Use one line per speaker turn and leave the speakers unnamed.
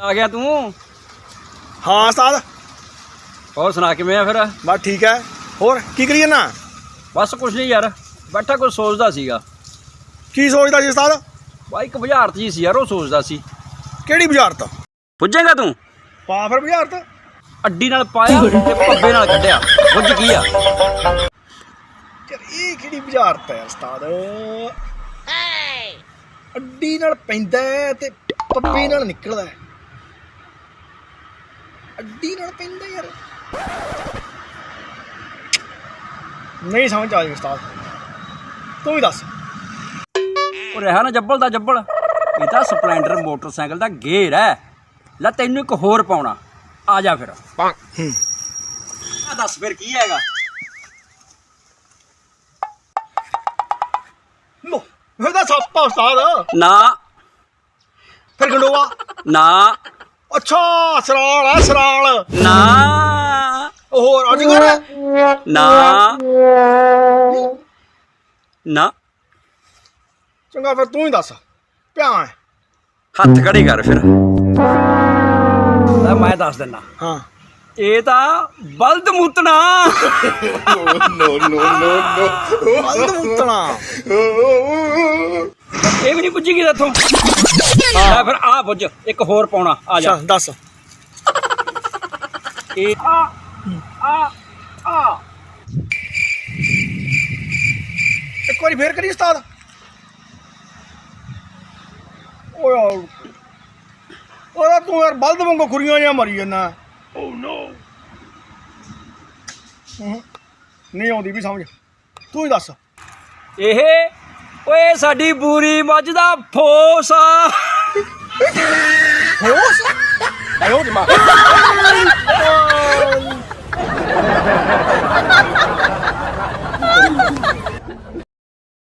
ਆ ਗਿਆ ਤੂੰ?
ਹਾਂ ਉਸਤਾਦ।
ਹੋਰ ਸੁਣਾ ਕਿਵੇਂ ਆ ਫਿਰ?
ਬਸ ਠੀਕ ਹੈ। ਹੋਰ ਕੀ ਕਰੀਏ ਨਾ
ਬਸ ਕੁਛ ਨਹੀਂ ਯਾਰ ਬੈਠਾ ਕੁਝ ਸੋਚਦਾ ਸੀਗਾ।
ਕੀ ਸੋਚਦਾ ਜੀ ਉਸਤਾਦ?
ਬਾਈ ਇੱਕ ਬੁਝਾਰਤ ਜੀ ਸੀ ਯਾਰ ਉਹ ਸੋਚਦਾ ਸੀ।
ਕਿਹੜੀ ਬੁਝਾਰਤ?
ਪੁੱਜੇਗਾ ਤੂੰ?
ਪਾ ਫਿਰ ਬੁਝਾਰਤ?
ਅੱਡੀ ਨਾਲ ਪਾਇਆ ਤੇ ਪੱਬੇ ਨਾਲ ਕੱਢਿਆ। ਬੁੱਝ ਕੀ ਆ।
ਕਿਹੜੀ ਬੁਝਾਰਤ ਹੈ ਉਸਤਾਦ? ਅੱਡੀ ਨਾਲ ਪੈਂਦਾ ਹੈ ਤੇ ਪੱਪੀ ਨਾਲ ਨਿਕਲਦਾ ਹੈ। ਅੱਡੀ ਨਾਲ ਪੈਂਦਾ ਯਾਰ। ਨਹੀਂ ਸਮਝ ਆ ਰਹੀ ਉਸਤਾਦ। ਤੂੰ ਵੀ ਦੱਸ।
ਉਹ ਰਿਹਾ ਨਾ ਜੱਬਲ ਦਾ ਜੱਬਲ। ਇਹ ਤਾਂ ਸਪਲੈਂਡਰ ਮੋਟਰਸਾਈਕਲ ਦਾ ਗੇਅਰ ਹੈ। ਲੈ ਤੈਨੂੰ ਇੱਕ ਹੋਰ ਪਾਉਣਾ। ਆ ਜਾ ਫਿਰ।
ਹੂੰ।
ਆ ਦੱਸ ਫਿਰ ਕੀ ਹੈਗਾ?
ਫਿਰ ਤਾਂ ਸੱਪਾ ਉਸਤਾਦ
ਨਾ।
ਫਿਰ ਗੰਡੋਆ
ਨਾ।
ਅੱਛਾ ਸਰਾਲ ਆ ਸਰਾਲ।
ਨਾ।
ਉਹ ਹੋਰ ਅਜਗਰ?
ਨਾ। ਨਾ।
ਚੰਗਾ ਫਿਰ ਤੂੰ ਹੀ ਦੱਸ। ਪਿਆ ਹੈ।
ਹੱਥ ਖੜੇ ਕਰ ਫਿਰ। ਮੈਂ ਦੱਸ ਦਿੰਦਾ।
ਹਾਂ।
ਇਹ ਤਾਂ ਬਲਦ ਮੂਤਣਾ।
ਬਲਦ ਮੁੱਤਣਾ।
ਇਹ ਵੀ ਨਹੀਂ ਪੁੱਜੇਗੀ ਇੱਥੋਂ। ਲੈ ਫਿਰ ਆ ਪੁੱਜ ਇੱਕ ਹੋਰ ਪਾਉਣਾ ਆ ਜਾ।
ਦੱਸ।
ਇਹ ਆ ਆ ਆ।
ਇੱਕ ਵਾਰੀ ਫੇਰ ਕਰੀ ਉਸਤਾਦ। ਓਏ ਯਾਰ ਉਹਦਾ ਤੂੰ ਯਾਰ ਬਲਦ ਵਾਂਗੂ ਖੁਰੀਆਂ ਜਾਂ ਮਰੀ ਜਾਂਦਾ। ਓ ਨੋ ਨਹੀਂ ਆਉਂਦੀ ਵੀ ਸਮਝ। ਤੂੰ ਹੀ ਦੱਸ।
ਇਹ ਓਏ ਸਾਡੀ ਬੂਰੀ ਮੱਝ ਦਾ ਫੋਸ ਆ।
ਹੋਸ ਆਇਓ ਜਮਾ